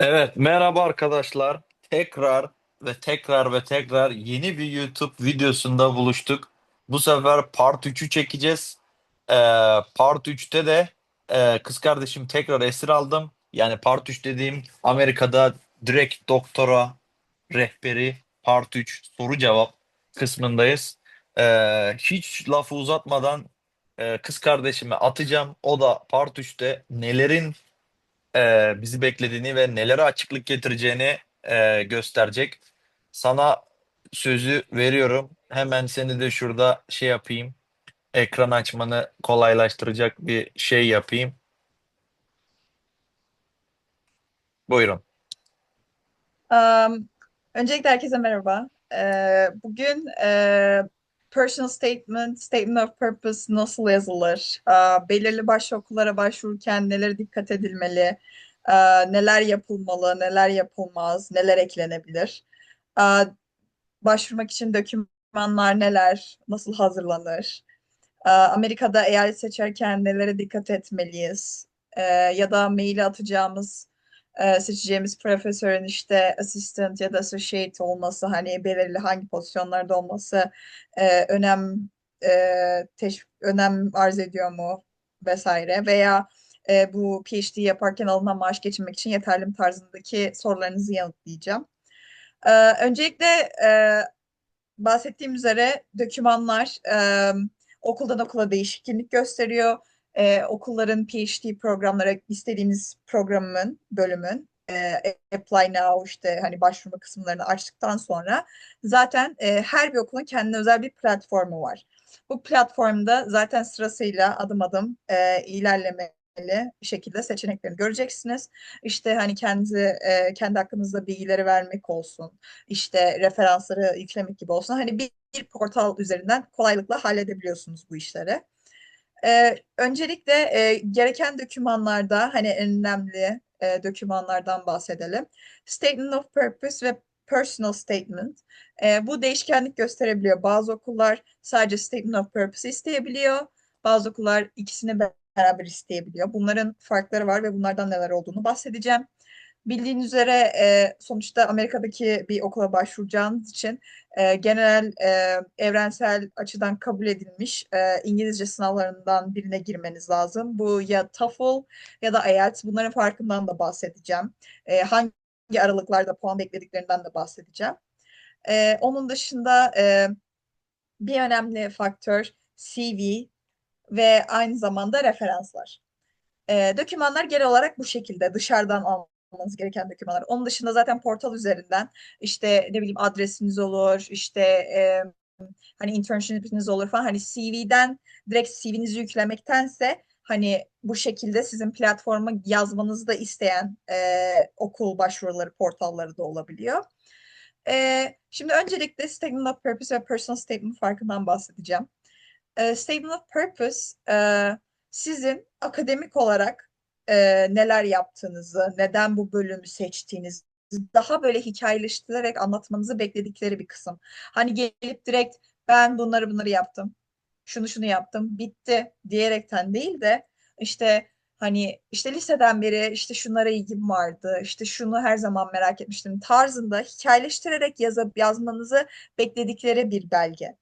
Evet, merhaba arkadaşlar. Tekrar ve tekrar ve tekrar yeni bir YouTube videosunda buluştuk. Bu sefer Part 3'ü çekeceğiz. Ee, Part 3'te de e, kız kardeşim tekrar esir aldım. Yani Part 3 dediğim Amerika'da direkt doktora rehberi Part 3 soru cevap kısmındayız. Ee, hiç lafı uzatmadan e, kız kardeşime atacağım. O da Part 3'te nelerin e, bizi beklediğini ve nelere açıklık getireceğini e, gösterecek. Sana sözü veriyorum. Hemen seni de şurada şey yapayım. Ekran açmanı kolaylaştıracak bir şey yapayım. Buyurun. Um, öncelikle herkese merhaba. Ee, bugün e, personal statement, statement of purpose nasıl yazılır? Aa, belirli başvurulara başvururken nelere dikkat edilmeli? Neler yapılmalı, neler yapılmaz, neler eklenebilir? Başvurmak için dokümanlar neler, nasıl hazırlanır? Amerika'da eyalet seçerken nelere dikkat etmeliyiz? Ee, ya da maili atacağımız e, seçeceğimiz profesörün işte assistant ya da associate olması hani belirli hangi pozisyonlarda olması e, önem e, teş- önem arz ediyor mu vesaire veya e, bu PhD yaparken alınan maaş geçinmek için yeterli mi tarzındaki sorularınızı yanıtlayacağım. E, öncelikle e, bahsettiğim üzere dokümanlar e, okuldan okula değişiklik gösteriyor. E, okulların PhD programları istediğiniz programın, bölümün e, apply now işte hani başvurma kısımlarını açtıktan sonra zaten e, her bir okulun kendine özel bir platformu var. Bu platformda zaten sırasıyla adım adım e, ilerlemeli şekilde seçeneklerini göreceksiniz. İşte hani kendi e, kendi hakkınızda bilgileri vermek olsun işte referansları yüklemek gibi olsun. Hani bir, bir portal üzerinden kolaylıkla halledebiliyorsunuz bu işleri. Ee, öncelikle e, gereken dokümanlarda hani en önemli e, dokümanlardan bahsedelim. Statement of Purpose ve Personal Statement. E, bu değişkenlik gösterebiliyor. Bazı okullar sadece Statement of Purpose isteyebiliyor. Bazı okullar ikisini beraber isteyebiliyor. Bunların farkları var ve bunlardan neler olduğunu bahsedeceğim. Bildiğin üzere e, sonuçta Amerika'daki bir okula başvuracağınız için e, genel e, evrensel açıdan kabul edilmiş e, İngilizce sınavlarından birine girmeniz lazım. Bu ya TOEFL ya da IELTS. Bunların farkından da bahsedeceğim. E, hangi aralıklarda puan beklediklerinden de bahsedeceğim. E, onun dışında e, bir önemli faktör CV ve aynı zamanda referanslar. E, dokümanlar genel olarak bu şekilde dışarıdan almanız gereken dokümanlar. Onun dışında zaten portal üzerinden işte ne bileyim adresiniz olur, işte e, hani internship'iniz olur falan. Hani CV'den direkt CV'nizi yüklemektense hani bu şekilde sizin platforma yazmanızı da isteyen e, okul başvuruları portalları da olabiliyor. E, şimdi öncelikle Statement of Purpose ve Personal Statement farkından bahsedeceğim. E, Statement of Purpose e, sizin akademik olarak e, neler yaptığınızı, neden bu bölümü seçtiğinizi daha böyle hikayeleştirerek anlatmanızı bekledikleri bir kısım. Hani gelip direkt ben bunları bunları yaptım, şunu şunu yaptım, bitti diyerekten değil de işte hani işte liseden beri işte şunlara ilgim vardı, işte şunu her zaman merak etmiştim tarzında hikayeleştirerek yazıp yazmanızı bekledikleri bir belge.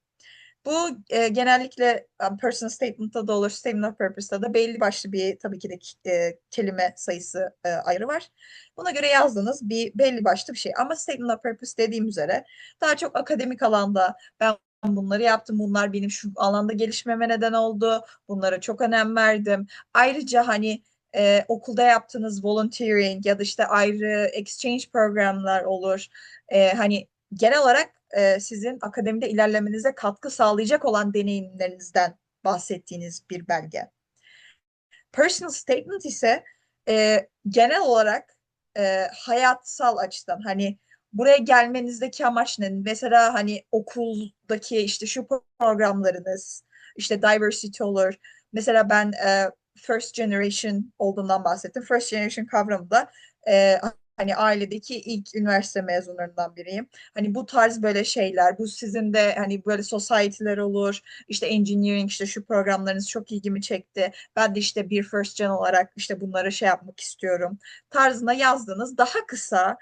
Bu e, genellikle um, personal statement'ta da olur, statement of purpose'da da belli başlı bir tabii ki de e, kelime sayısı e, ayrı var. Buna göre yazdığınız bir belli başlı bir şey. Ama statement of purpose dediğim üzere daha çok akademik alanda ben bunları yaptım, bunlar benim şu alanda gelişmeme neden oldu, bunlara çok önem verdim. Ayrıca hani e, okulda yaptığınız volunteering ya da işte ayrı exchange programlar olur. E, hani genel olarak e, sizin akademide ilerlemenize katkı sağlayacak olan deneyimlerinizden bahsettiğiniz bir belge. Personal statement ise e, genel olarak e, hayatsal açıdan hani buraya gelmenizdeki amaç ne? Mesela hani okuldaki işte şu programlarınız, işte diversity olur. Mesela ben e, first generation olduğundan bahsettim. First generation kavramı da e, hani ailedeki ilk üniversite mezunlarından biriyim. Hani bu tarz böyle şeyler, bu sizin de hani böyle society'ler olur, işte engineering, işte şu programlarınız çok ilgimi çekti. Ben de işte bir first gen olarak işte bunları şey yapmak istiyorum tarzında yazdığınız daha kısa,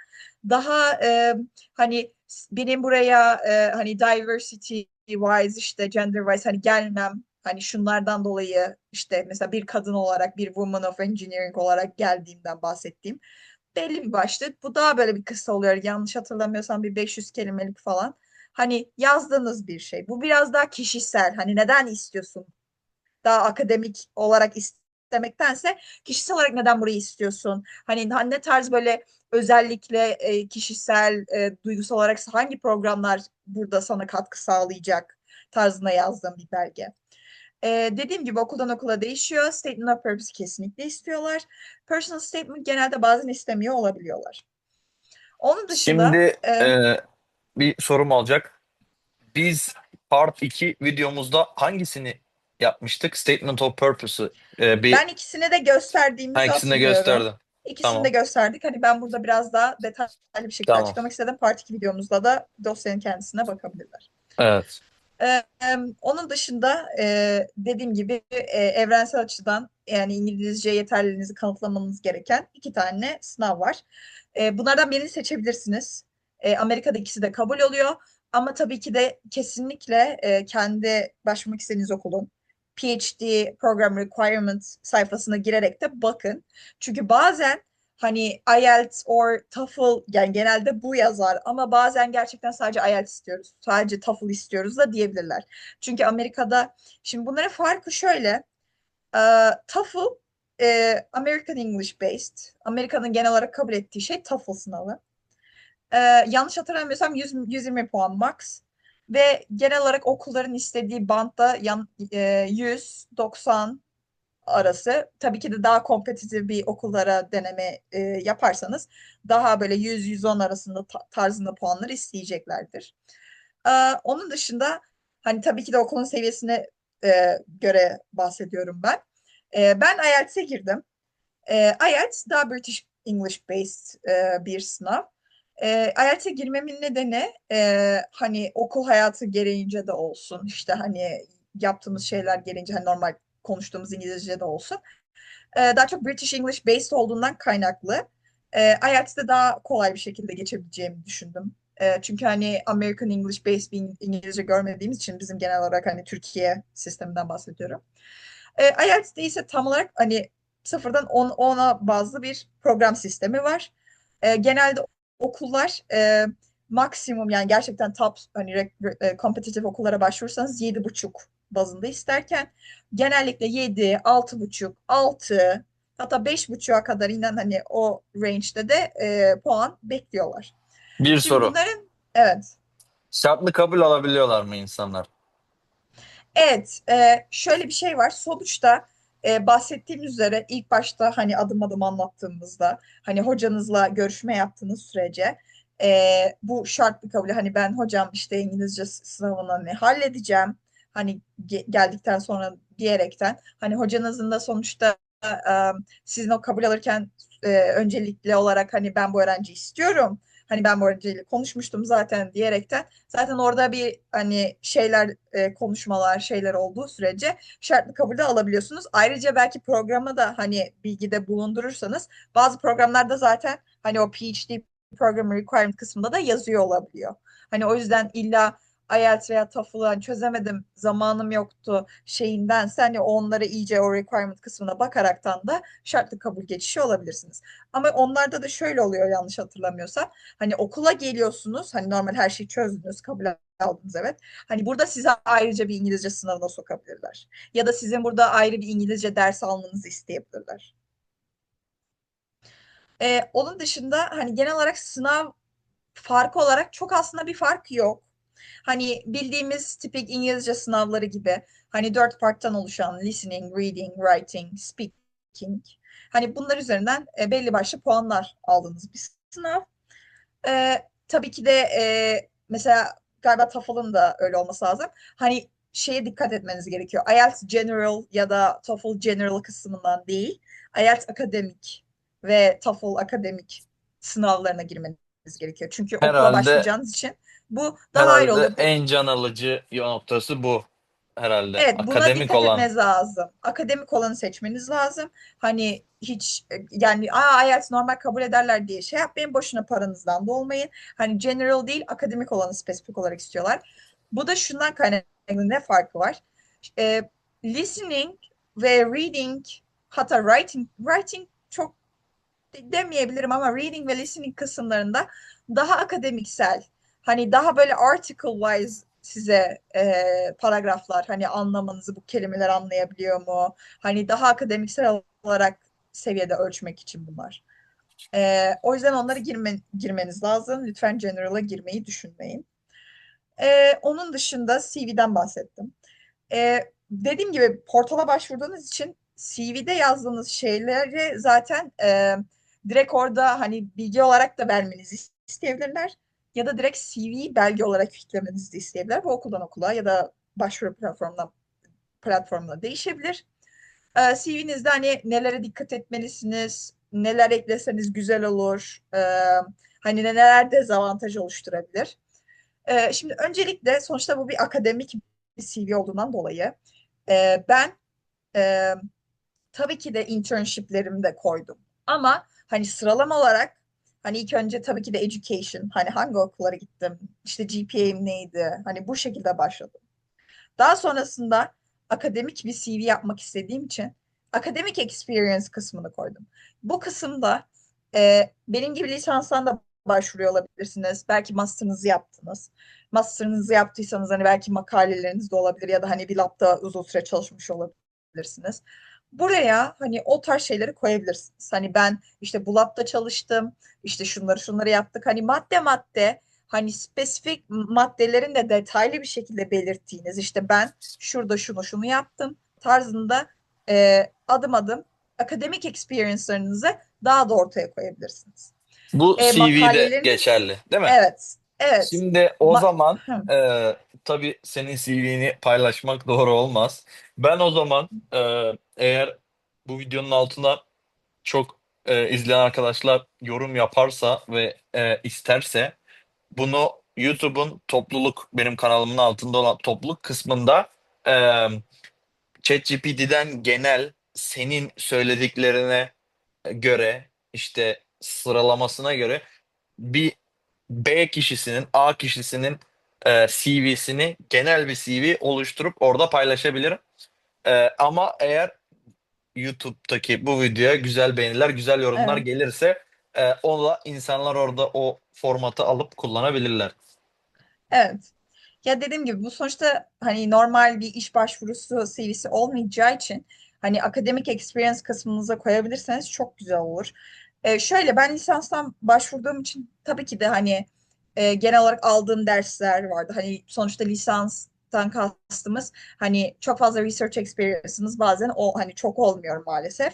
daha e, hani benim buraya e, hani diversity wise işte gender wise hani gelmem hani şunlardan dolayı işte mesela bir kadın olarak bir woman of engineering olarak geldiğimden bahsettiğim belli bir başlık. Bu daha böyle bir kısa oluyor. Yanlış hatırlamıyorsam bir 500 kelimelik falan. Hani yazdığınız bir şey. Bu biraz daha kişisel. Hani neden istiyorsun? Daha akademik olarak istemektense kişisel olarak neden burayı istiyorsun? Hani ne tarz böyle özellikle e, kişisel, e, duygusal olarak hangi programlar burada sana katkı sağlayacak tarzında yazdığım bir belge. Ee, dediğim gibi okuldan okula değişiyor. Statement of Purpose kesinlikle istiyorlar. Personal statement genelde bazen istemiyor olabiliyorlar. Onun dışında Şimdi e, e, bir sorum olacak. Biz Part 2 videomuzda hangisini yapmıştık? Statement of Purpose'ı e, bir ben ikisini de gösterdiğimizi ha, ikisini de hatırlıyorum. gösterdim. İkisini Tamam. de gösterdik. Hani ben burada biraz daha detaylı bir şekilde Tamam. açıklamak istedim. Part 2 videomuzda da dosyanın kendisine bakabilirler. Evet. Ee, onun dışında e, dediğim gibi e, evrensel açıdan yani İngilizce yeterliliğinizi kanıtlamanız gereken iki tane sınav var. E, bunlardan birini seçebilirsiniz. E, Amerika'da ikisi de kabul oluyor. Ama tabii ki de kesinlikle e, kendi başvurmak istediğiniz okulun PhD Program Requirements sayfasına girerek de bakın. Çünkü bazen hani IELTS or TOEFL yani genelde bu yazar ama bazen gerçekten sadece IELTS istiyoruz. Sadece TOEFL istiyoruz da diyebilirler. Çünkü Amerika'da şimdi bunların farkı şöyle. E, TOEFL e, American English based. Amerika'nın genel olarak kabul ettiği şey TOEFL sınavı. E, yanlış hatırlamıyorsam 100, 120 puan max. Ve genel olarak okulların istediği bantta yan, e, 100-90 arası. Tabii ki de daha kompetitif bir okullara deneme e, yaparsanız daha böyle 100-110 arasında ta- tarzında puanlar isteyeceklerdir. Ee, onun dışında hani tabii ki de okulun seviyesine e, göre bahsediyorum ben. E, ben IELTS'e girdim. E, IELTS daha British English based e, bir sınav. E, IELTS'e girmemin nedeni e, hani okul hayatı gereğince de olsun. işte hani yaptığımız şeyler gereğince hani normal konuştuğumuz İngilizce de olsun. E, daha çok British English based olduğundan kaynaklı. E, IELTS'te daha kolay bir şekilde geçebileceğimi düşündüm. E, çünkü hani American English based bir İngilizce görmediğimiz için bizim genel olarak hani Türkiye sisteminden bahsediyorum. E, IELTS'de ise tam olarak hani sıfırdan 10 10'a bazlı bir program sistemi var. E, genelde okullar e, maksimum yani gerçekten top hani re- e, kompetitif okullara başvurursanız 7,5 bazında isterken genellikle 7, 6,5, 6 hatta 5,5'a kadar inen hani o range'de de e, puan bekliyorlar. Bir Şimdi soru. bunların evet Şartlı kabul alabiliyorlar mı insanlar? Evet, e, şöyle bir şey var. Sonuçta e, bahsettiğim üzere ilk başta hani adım adım anlattığımızda hani hocanızla görüşme yaptığınız sürece e, bu şartlı kabul hani ben hocam işte İngilizce sınavını hani halledeceğim hani ge- geldikten sonra diyerekten hani hocanızın da sonuçta sizin o kabul alırken e, öncelikli olarak hani ben bu öğrenci istiyorum. Hani ben bu öğrenciyle konuşmuştum zaten diyerekten zaten orada bir hani şeyler e, konuşmalar şeyler olduğu sürece şartlı kabul de alabiliyorsunuz. Ayrıca belki programa da hani bilgide bulundurursanız bazı programlarda zaten hani o PhD program requirement kısmında da yazıyor olabiliyor. Hani o yüzden illa IELTS veya TOEFL'ı hani çözemedim, zamanım yoktu şeyinden hani onlara iyice o requirement kısmına bakaraktan da şartlı kabul geçişi olabilirsiniz. Ama onlarda da şöyle oluyor yanlış hatırlamıyorsam. Hani okula geliyorsunuz. Hani normal her şeyi çözdünüz, kabul aldınız evet. Hani burada size ayrıca bir İngilizce sınavına sokabilirler. Ya da sizin burada ayrı bir İngilizce ders almanızı isteyebilirler. Ee, onun dışında hani genel olarak sınav farkı olarak çok aslında bir fark yok. Hani bildiğimiz tipik İngilizce sınavları gibi hani dört parttan oluşan listening, reading, writing, speaking. Hani bunlar üzerinden e, belli başlı puanlar aldığınız bir sınav. E, tabii ki de e, mesela galiba TOEFL'ın da öyle olması lazım. Hani şeye dikkat etmeniz gerekiyor. IELTS General ya da TOEFL General kısmından değil. IELTS akademik ve TOEFL akademik sınavlarına girmeniz gerekiyor. Çünkü okula Herhalde başlayacağınız için bu daha ayrı herhalde oluyor. en can alıcı noktası bu herhalde. Evet, buna Akademik dikkat olan. etmeniz lazım. Akademik olanı seçmeniz lazım. Hani hiç e, yani aa IELTS normal kabul ederler diye şey yapmayın. Boşuna paranızdan da olmayın. Hani general değil, akademik olanı spesifik olarak istiyorlar. Bu da şundan kaynaklı ne farkı var? E, listening ve reading hatta writing writing çok de- demeyebilirim ama reading ve listening kısımlarında daha akademiksel hani daha böyle article wise size e, paragraflar hani anlamanızı bu kelimeler anlayabiliyor mu? Hani daha akademiksel olarak seviyede ölçmek için bunlar. E, o yüzden onları girme, girmeniz lazım. Lütfen general'a girmeyi düşünmeyin. E, onun dışında CV'den bahsettim. E, dediğim gibi portala başvurduğunuz için CV'de yazdığınız şeyleri zaten e, direkt orada hani bilgi olarak da vermenizi isteyebilirler. Ya da direkt CV belge olarak yüklemenizi de isteyebilirler. Bu okuldan okula ya da başvuru platformundan platformuna değişebilir. E, CV'nizde hani nelere dikkat etmelisiniz, neler ekleseniz güzel olur, e, hani neler dezavantaj oluşturabilir. E, şimdi öncelikle sonuçta bu bir akademik bir CV olduğundan dolayı e, ben e, tabii ki de internshiplerimi de koydum. Ama hani sıralama olarak hani ilk önce tabii ki de education, hani hangi okullara gittim, işte GPA'm neydi, hani bu şekilde başladım. Daha sonrasında akademik bir CV yapmak istediğim için akademik experience kısmını koydum. Bu kısımda e, benim gibi lisanstan da başvuruyor olabilirsiniz. Belki master'ınızı yaptınız. Master'ınızı yaptıysanız hani belki makaleleriniz de olabilir ya da hani bir labda uzun süre çalışmış olabilirsiniz. Buraya hani o tarz şeyleri koyabilirsiniz. Hani ben işte bu labda çalıştım, işte şunları şunları yaptık. Hani madde madde hani spesifik maddelerin de detaylı bir şekilde belirttiğiniz işte ben şurada şunu şunu yaptım tarzında e, adım adım akademik experience'larınızı daha da ortaya koyabilirsiniz. Bu E, CV'de makaleleriniz- geçerli, değil mi? Evet, evet. Şimdi o Ma- zaman Hı. e, tabii senin CV'ni paylaşmak doğru olmaz. Ben o zaman e, eğer bu videonun altına çok e, izleyen arkadaşlar yorum yaparsa ve e, isterse bunu YouTube'un topluluk benim kanalımın altında olan topluluk kısmında e, ChatGPT'den genel senin söylediklerine göre işte sıralamasına göre bir B kişisinin A kişisinin e, CV'sini genel bir CV oluşturup orada paylaşabilirim. E, ama eğer YouTube'daki bu videoya güzel beğeniler, güzel yorumlar Evet. gelirse e, o da insanlar orada o formatı alıp kullanabilirler. Evet. Ya dediğim gibi bu sonuçta hani normal bir iş başvurusu CV'si olmayacağı için hani akademik experience kısmınıza koyabilirseniz çok güzel olur. Ee, şöyle ben lisanstan başvurduğum için tabii ki de hani e, genel olarak aldığım dersler vardı. Hani sonuçta lisanstan kastımız hani çok fazla research experience'ınız bazen o hani çok olmuyor maalesef.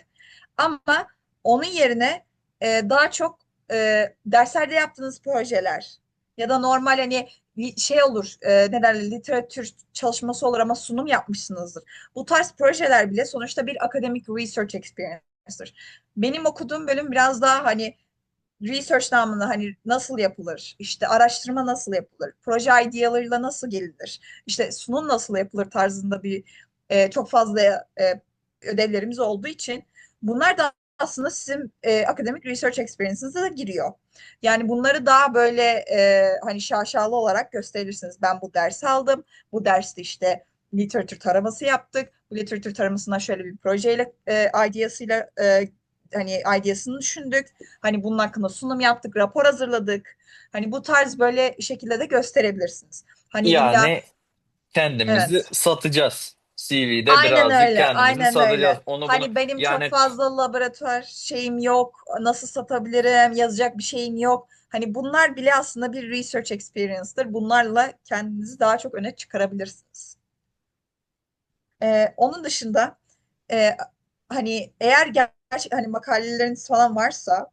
Ama onun yerine e, daha çok e, derslerde yaptığınız projeler ya da normal hani şey olur, e, ne literatür çalışması olur ama sunum yapmışsınızdır. Bu tarz projeler bile sonuçta bir akademik research experience'dır. Benim okuduğum bölüm biraz daha hani research namında hani nasıl yapılır, işte araştırma nasıl yapılır, proje idealarıyla nasıl gelinir, işte sunum nasıl yapılır tarzında bir e, çok fazla e, ödevlerimiz olduğu için bunlar da aslında sizin e, akademik research experience'ınıza da giriyor. Yani bunları daha böyle e, hani şaşalı olarak gösterirsiniz. Ben bu dersi aldım. Bu derste işte literatür taraması yaptık. Bu literatür taramasına şöyle bir projeyle e, ideasıyla e, hani ideasını düşündük. Hani bunun hakkında sunum yaptık, rapor hazırladık. Hani bu tarz böyle şekilde de gösterebilirsiniz. Hani illa Yani kendimizi Evet. satacağız. CV'de Aynen birazcık öyle, kendimizi aynen satacağız. öyle. Onu bunu Hani benim yani çok fazla laboratuvar şeyim yok, nasıl satabilirim, yazacak bir şeyim yok. Hani bunlar bile aslında bir research experience'tır. Bunlarla kendinizi daha çok öne çıkarabilirsiniz. Ee, onun dışında e, hani eğer gerçek hani makaleleriniz falan varsa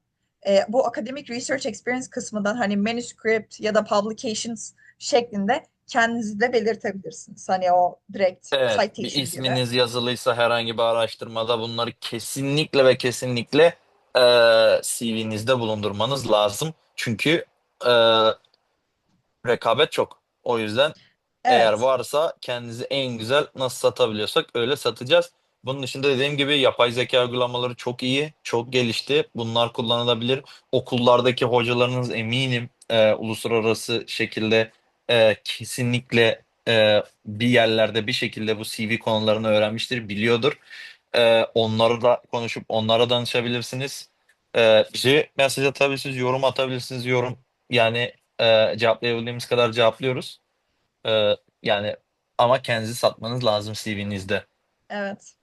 e, bu academic research experience kısmından hani manuscript ya da publications şeklinde kendinizi de belirtebilirsiniz. Hani o direkt Evet, bir citation gibi. isminiz yazılıysa herhangi bir araştırmada bunları kesinlikle ve kesinlikle e, CV'nizde bulundurmanız lazım. Çünkü e, rekabet çok. O yüzden eğer Evet. varsa kendinizi en güzel nasıl satabiliyorsak öyle satacağız. Bunun dışında dediğim gibi yapay zeka uygulamaları çok iyi, çok gelişti. Bunlar kullanılabilir. Okullardaki hocalarınız eminim e, uluslararası şekilde e, kesinlikle e, bir yerlerde bir şekilde bu CV konularını öğrenmiştir, biliyordur. E, onları da konuşup onlara danışabilirsiniz. E, bize mesaj atabilirsiniz, yorum atabilirsiniz. Yorum yani e, cevaplayabildiğimiz kadar cevaplıyoruz. Ee, yani ama kendinizi satmanız lazım CV'nizde. Evet.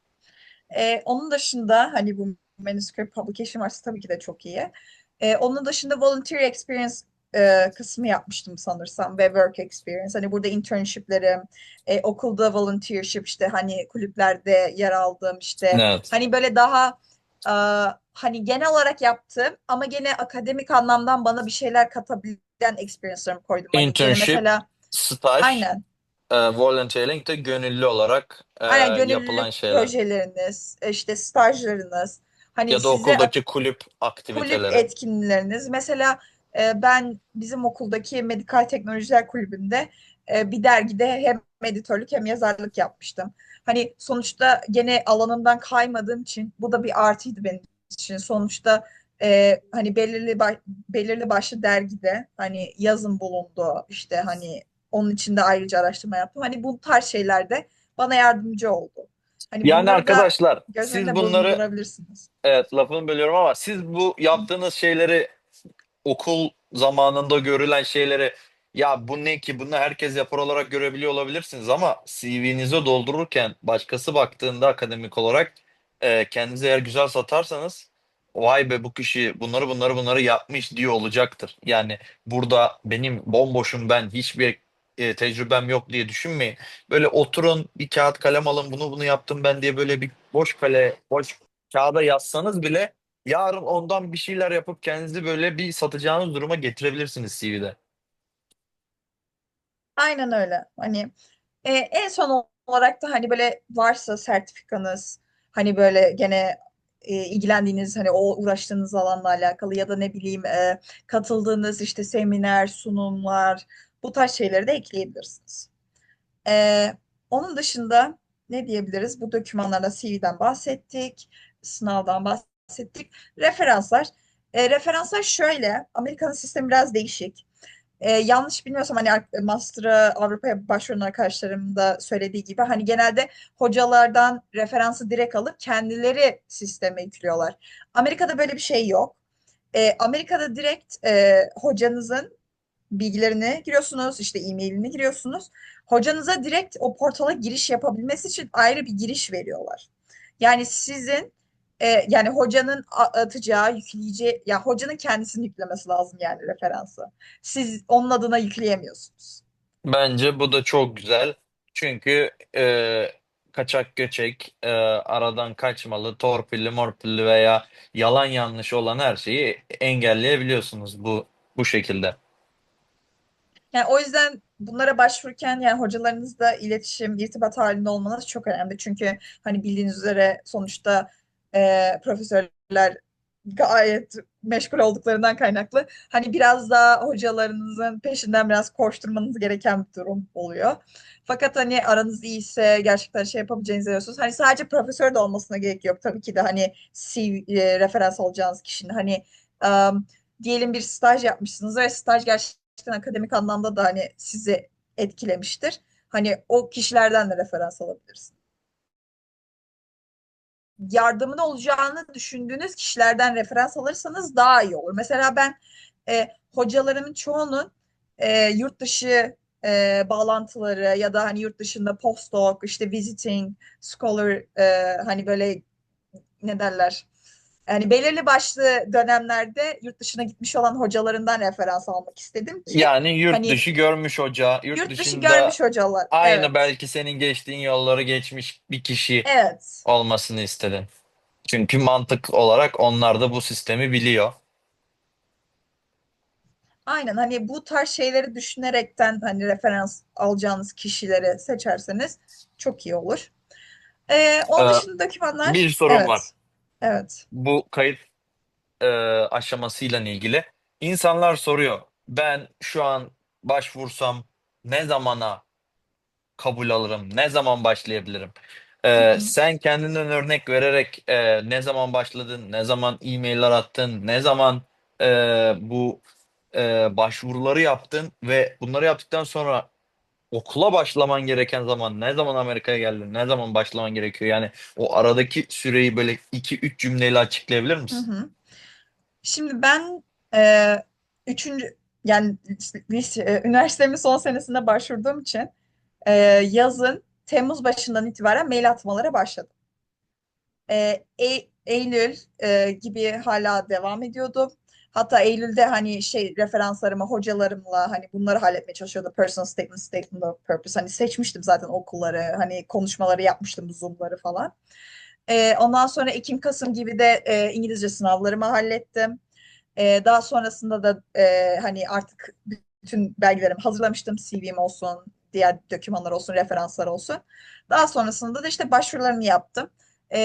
Ee, onun dışında hani bu manuscript publication varsa tabii ki de çok iyi. Ee, onun dışında volunteer experience e, kısmı yapmıştım sanırsam ve work experience. Hani burada internshiplerim, e, okulda volunteership işte hani kulüplerde yer aldığım işte Evet. hani böyle daha e, hani genel olarak yaptığım ama gene akademik anlamdan bana bir şeyler katabilen experience'larımı koydum. Hani Internship, mesela staj, aynen e, volunteering de gönüllü olarak e, aynen gönüllülük yapılan şeyler. projeleriniz, işte stajlarınız hani Ya da size okuldaki kulüp kulüp aktiviteleri. etkinlikleriniz. Mesela e, ben bizim okuldaki Medikal Teknolojiler Kulübü'nde e, bir dergide hem editörlük hem yazarlık yapmıştım. Hani sonuçta gene alanımdan kaymadığım için bu da bir artıydı benim için. Sonuçta e, hani belirli ba- belirli başlı dergide hani yazın bulundu işte hani onun için de ayrıca araştırma yaptım. Hani bu tarz şeylerde bana yardımcı oldu. Hani Yani arkadaşlar siz bunları evet lafını bölüyorum ama siz bu yaptığınız şeyleri okul zamanında görülen şeyleri ya bu ne ki bunu herkes yapar olarak görebiliyor olabilirsiniz ama CV'nize doldururken başkası baktığında akademik olarak e, kendinizi eğer güzel satarsanız vay be bu kişi bunları bunları bunları yapmış diye olacaktır. Yani burada benim bomboşum ben hiçbir e, tecrübem yok diye düşünmeyin. Böyle oturun bir kağıt kalem alın bunu bunu yaptım ben diye böyle bir boş kale boş kağıda yazsanız bile Yarın ondan bir şeyler yapıp kendinizi böyle bir satacağınız duruma getirebilirsiniz CV'de. Aynen öyle. Hani e, en son olarak da hani böyle varsa sertifikanız hani böyle gene e, ilgilendiğiniz hani o uğraştığınız alanla alakalı ya da ne bileyim e, katıldığınız işte seminer, sunumlar bu tarz şeyleri de ekleyebilirsiniz. E, onun dışında ne diyebiliriz? Bu dokümanlarda CV'den bahsettik, sınavdan bahsettik. Referanslar. E, referanslar şöyle, Amerika'nın sistemi biraz değişik. Ee, yanlış bilmiyorsam hani master'a Avrupa'ya başvuran arkadaşlarım da söylediği gibi hani genelde hocalardan referansı direkt alıp kendileri sisteme yüklüyorlar. Amerika'da böyle bir şey yok. Ee, Amerika'da direkt e, hocanızın bilgilerini giriyorsunuz, işte e-mailini giriyorsunuz. Hocanıza direkt o portala giriş yapabilmesi için ayrı bir giriş veriyorlar. Yani sizin e, yani hocanın atacağı, yükleyeceği, ya hocanın kendisini yüklemesi lazım yani referansı. Siz onun adına yükleyemiyorsunuz. Bence bu da çok güzel. Çünkü e, kaçak göçek, e, aradan kaçmalı, torpilli morpilli veya yalan yanlış olan her şeyi engelleyebiliyorsunuz bu bu şekilde. Yani o yüzden bunlara başvururken yani hocalarınızla iletişim, irtibat halinde olmanız çok önemli. Çünkü hani bildiğiniz üzere sonuçta e, profesörler gayet meşgul olduklarından kaynaklı. Hani biraz daha hocalarınızın peşinden biraz koşturmanız gereken bir durum oluyor. Fakat hani aranız iyiyse gerçekten şey yapabileceğinizi biliyorsunuz. Hani sadece profesör de olmasına gerek yok. Tabii ki de hani CV, e, referans alacağınız kişinin hani um, diyelim bir staj yapmışsınız ve staj gerçekten akademik anlamda da hani sizi etkilemiştir. Hani o kişilerden de referans alabilirsiniz yardımın olacağını düşündüğünüz kişilerden referans alırsanız daha iyi olur. Mesela ben e, hocalarımın çoğunun e, yurt dışı e, bağlantıları ya da hani yurt dışında postdoc, işte visiting scholar e, hani böyle ne derler? Yani belirli başlı dönemlerde yurt dışına gitmiş olan hocalarından referans almak istedim ki Yani yurt hani dışı görmüş hoca, yurt yurt dışı görmüş hocalar. aynı Evet. belki senin geçtiğin yolları geçmiş bir kişi Evet. olmasını istedin. Çünkü mantık olarak onlar da bu sistemi biliyor. Aynen hani bu tarz şeyleri düşünerekten hani referans alacağınız kişileri seçerseniz çok iyi olur. Ee, onun Ee, dışında dokümanlar bir sorum var. Evet Bu kayıt e, aşamasıyla ilgili. İnsanlar soruyor. Ben şu an başvursam ne zamana kabul alırım? Ne zaman başlayabilirim? Hı Ee, hı. sen kendinden örnek vererek e, ne zaman başladın? Ne zaman e-mailler attın? Ne zaman e, bu e, başvuruları yaptın? Ve bunları yaptıktan sonra okula başlaman gereken zaman ne zaman Amerika'ya geldin? Ne zaman başlaman gerekiyor? Yani o aradaki süreyi böyle iki üç cümleyle açıklayabilir Hı misin? hı. Şimdi ben e, üçüncü yani lise, e, üniversitemin son senesinde başvurduğum için e, yazın Temmuz başından itibaren mail atmalara başladım. E, E- Eylül e, gibi hala devam ediyordum. Hatta Eylül'de hani şey referanslarımı hocalarımla hani bunları halletmeye çalışıyordum. Personal statement, statement of purpose. Hani seçmiştim zaten okulları, hani konuşmaları yapmıştım, Zoom'ları falan. E, ondan sonra Ekim, Kasım gibi de e, İngilizce sınavlarımı hallettim. E, daha sonrasında da e, hani artık bütün belgelerimi hazırlamıştım. CV'm olsun, diğer dokümanlar olsun, referanslar olsun. Daha sonrasında da işte başvurularımı yaptım. E,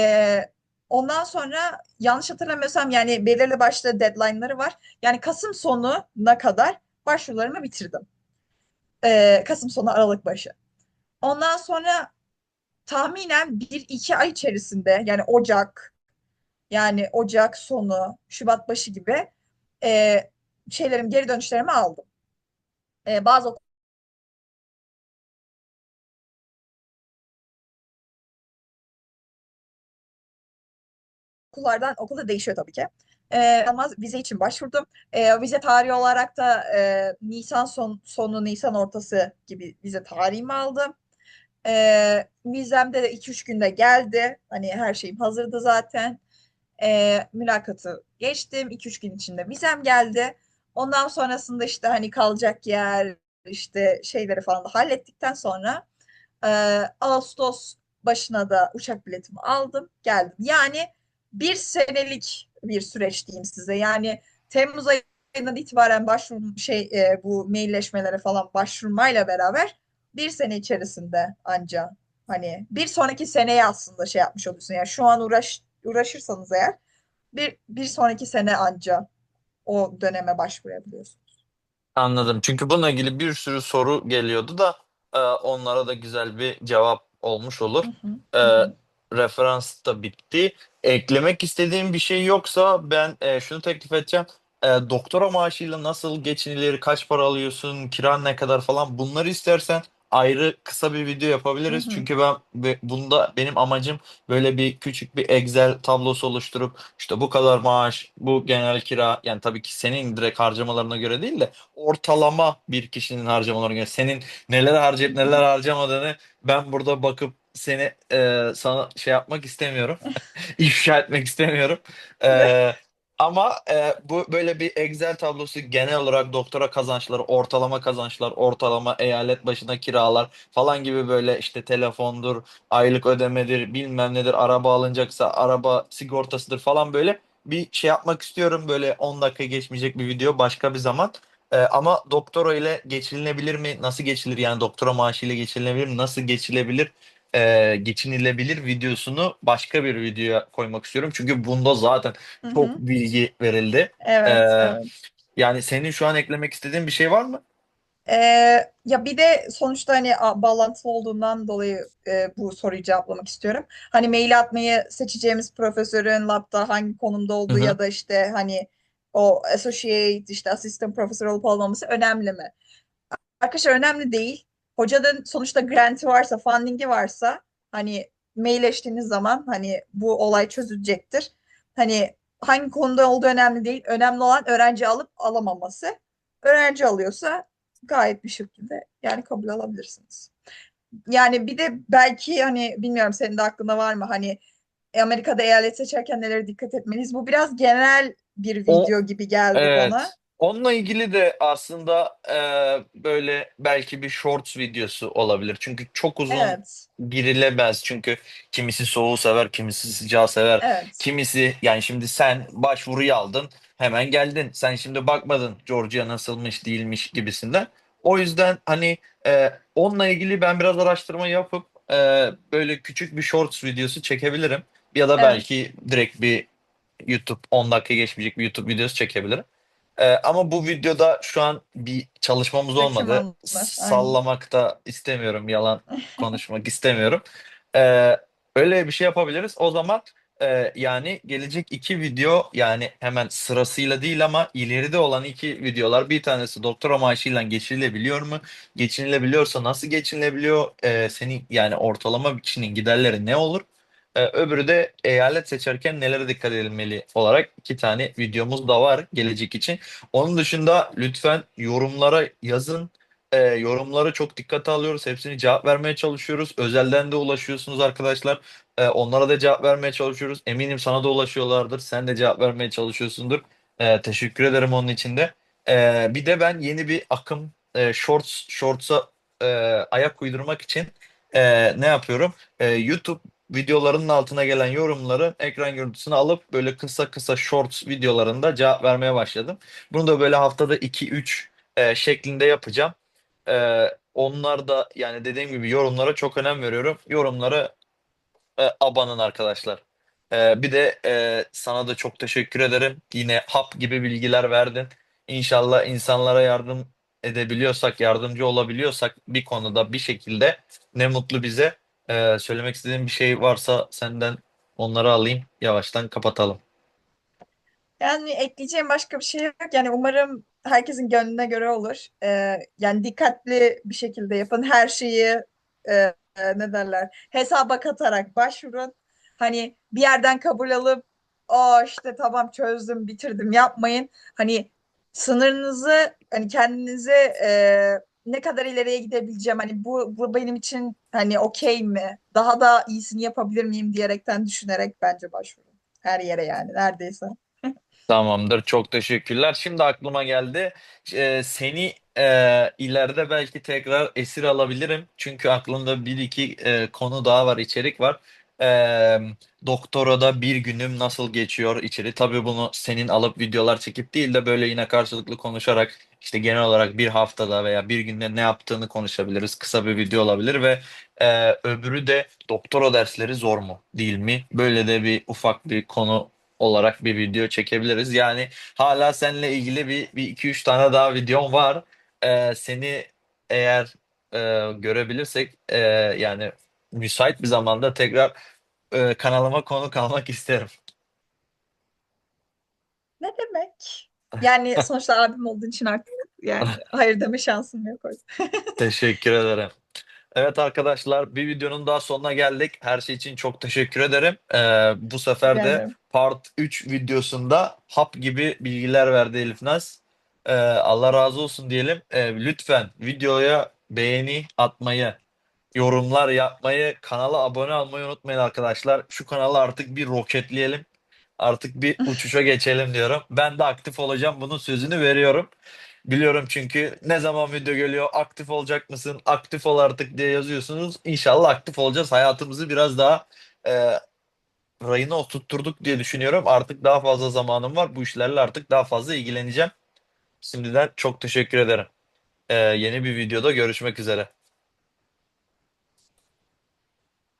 ondan sonra yanlış hatırlamıyorsam yani belirli başlı deadline'ları var. Yani Kasım sonuna kadar başvurularımı bitirdim. E, Kasım sonu Aralık başı. Ondan sonra tahminen bir iki ay içerisinde yani Ocak yani Ocak sonu Şubat başı gibi e, şeylerim geri dönüşlerimi aldım. E, bazı okullardan okula değişiyor tabii ki. E, ama vize için başvurdum. E, vize tarihi olarak da e, Nisan son, sonu Nisan ortası gibi vize tarihimi aldım. E, vizem de 2-3 günde geldi. Hani her şeyim hazırdı zaten. E, mülakatı geçtim. 2-3 gün içinde vizem geldi. Ondan sonrasında işte hani kalacak yer, işte şeyleri falan da hallettikten sonra e, Ağustos başına da uçak biletimi aldım, geldim. Yani bir senelik bir süreç diyeyim size. Yani Temmuz ayından itibaren başvuru şey e, bu mailleşmelere falan başvurmayla beraber bir sene içerisinde anca hani bir sonraki seneye aslında şey yapmış oluyorsun. Yani şu an uğraş uğraşırsanız eğer bir, bir sonraki sene anca o döneme başvurabiliyorsun. Anladım. Çünkü bununla ilgili bir sürü soru geliyordu da e, onlara da güzel bir cevap olmuş olur. Hı hı, E, hı, referans da bitti. Eklemek istediğim bir şey yoksa ben e, şunu teklif edeceğim. E, doktora maaşıyla nasıl geçinilir, kaç para alıyorsun, kiran ne kadar falan bunları istersen ayrı kısa bir video hı yapabiliriz. hı, Çünkü ben bunda benim amacım böyle bir küçük bir Excel tablosu oluşturup işte bu kadar maaş, bu genel kira yani tabii ki senin direkt harcamalarına göre değil de ortalama bir kişinin harcamalarına göre senin neler harcayıp hı neler harcamadığını ben burada bakıp seni e, sana şey yapmak istemiyorum. ifşa etmek istemiyorum. Ee, ama e, bu böyle bir Excel tablosu genel olarak doktora kazançları, ortalama kazançlar, ortalama eyalet başına kiralar falan gibi böyle işte telefondur, aylık ödemedir, bilmem nedir, araba alınacaksa araba sigortasıdır falan böyle bir şey yapmak istiyorum. Böyle 10 dakika geçmeyecek bir video başka bir zaman. Ee, ama doktora ile geçinilebilir mi? Nasıl geçilir? Yani doktora maaşı ile geçinilebilir mi? Nasıl geçilebilir? E, geçinilebilir videosunu başka bir videoya koymak istiyorum. Çünkü bunda zaten Hı çok bilgi verildi. Evet, evet. yani senin şu an eklemek istediğin bir şey var mı? Ee, ya bir de sonuçta hani a- bağlantılı olduğundan dolayı e, bu soruyu cevaplamak istiyorum. Hani mail atmayı seçeceğimiz profesörün labda hangi konumda olduğu hı. ya da işte hani o associate işte asistan profesör olup olmaması önemli mi? Arkadaşlar önemli değil. Hocanın sonuçta grant'i varsa, funding'i varsa hani mailleştiğiniz zaman hani bu olay çözülecektir. Hani hangi konuda olduğu önemli değil. Önemli olan öğrenci alıp alamaması. Öğrenci alıyorsa gayet bir şekilde yani kabul alabilirsiniz. Yani bir de belki hani bilmiyorum senin de aklında var mı hani Amerika'da eyalet seçerken nelere dikkat etmeliyiz? Bu biraz genel bir O video gibi geldi bana. Onunla ilgili de aslında e, böyle belki bir shorts videosu olabilir. Çünkü çok uzun Evet, girilemez. Çünkü kimisi soğuğu sever, kimisi sıcağı sever. evet, Kimisi yani şimdi sen başvuruyu aldın, hemen geldin. Sen şimdi bakmadın Georgia nasılmış, değilmiş gibisinden. O yüzden hani e, onunla ilgili ben biraz araştırma yapıp e, böyle küçük bir shorts videosu çekebilirim. Ya da evet. belki direkt bir YouTube 10 dakika geçmeyecek bir YouTube videosu çekebilirim. Ee, ama bu videoda şu an bir çalışmamız olmadı. Aynen. Sallamak da istemiyorum, yalan konuşmak istemiyorum. Ee, öyle bir şey yapabiliriz. O zaman e, yani gelecek iki video yani hemen sırasıyla değil ama ileride olan iki videolar bir tanesi doktora maaşıyla geçinilebiliyor mu? Geçinilebiliyorsa nasıl geçinilebiliyor? Ee, senin yani ortalama kişinin giderleri ne olur? Ee, öbürü de eyalet seçerken nelere dikkat edilmeli olarak iki tane videomuz da var gelecek için. Onun dışında lütfen yorumlara yazın. Ee, yorumları çok dikkate alıyoruz. Hepsini cevap vermeye çalışıyoruz. Özelden de ulaşıyorsunuz arkadaşlar. Ee, onlara da cevap vermeye çalışıyoruz. Eminim sana da ulaşıyorlardır. Sen de cevap vermeye çalışıyorsundur. Ee, teşekkür ederim onun için de. Ee, bir de ben yeni bir akım e, Shorts Shorts'a e, ayak uydurmak için e, ne yapıyorum? E, YouTube videolarının altına gelen yorumların ekran görüntüsünü alıp böyle kısa kısa shorts videolarında cevap vermeye başladım. Bunu da böyle haftada 2-3 e, şeklinde yapacağım. E, onlar da yani dediğim gibi yorumlara çok önem veriyorum. Yorumlara e, abanın arkadaşlar. E, bir de e, sana da çok teşekkür ederim. Yine hap gibi bilgiler verdin. İnşallah insanlara yardım edebiliyorsak, yardımcı olabiliyorsak bir konuda bir şekilde ne mutlu bize. E, söylemek istediğin bir şey varsa senden onları alayım. Yavaştan kapatalım. Yani ekleyeceğim başka bir şey yok. Yani umarım herkesin gönlüne göre olur. Ee, yani dikkatli bir şekilde yapın. Her şeyi e, e, ne derler hesaba katarak başvurun. Hani bir yerden kabul alıp o işte tamam çözdüm bitirdim yapmayın. Hani sınırınızı hani kendinizi e, ne kadar ileriye gidebileceğim hani bu, bu benim için hani okey mi? Daha da iyisini yapabilir miyim diyerekten düşünerek bence başvurun. Her yere yani neredeyse. Tamamdır. Çok teşekkürler. Şimdi aklıma geldi. Ee, seni e, ileride belki tekrar esir alabilirim. Çünkü aklımda bir iki e, konu daha var, içerik var. Ee, doktorada bir günüm nasıl geçiyor içeri. Tabii bunu senin alıp videolar çekip değil de böyle yine karşılıklı konuşarak işte genel olarak bir haftada veya bir günde ne yaptığını konuşabiliriz. Kısa bir video olabilir ve e, öbürü de doktora dersleri zor mu, değil mi? Böyle de bir ufak bir konu olarak bir video çekebiliriz. Yani hala seninle ilgili bir, bir iki üç tane daha videom var. Ee, seni eğer e, görebilirsek e, yani müsait bir zamanda tekrar e, kanalıma konuk almak isterim. Ne demek? Yani sonuçta abim olduğu için artık yani hayır deme şansım yok. Teşekkür ederim. Evet arkadaşlar bir videonun daha sonuna geldik. Her şey için çok teşekkür ederim. Ee, bu sefer de ederim. Part 3 videosunda hap gibi bilgiler verdi Elif Naz. Ee, Allah razı olsun diyelim. Ee, lütfen videoya beğeni atmayı, yorumlar yapmayı, kanala abone olmayı unutmayın arkadaşlar. Şu kanalı artık bir roketleyelim. Artık bir uçuşa geçelim diyorum. Ben de aktif olacağım. Bunun sözünü veriyorum. Biliyorum çünkü ne zaman video geliyor aktif olacak mısın? Aktif ol artık diye yazıyorsunuz. İnşallah aktif olacağız. Hayatımızı biraz daha e, rayına oturtturduk diye düşünüyorum. Artık daha fazla zamanım var. Bu işlerle artık daha fazla ilgileneceğim. Şimdiden çok teşekkür ederim. E, yeni bir videoda görüşmek üzere.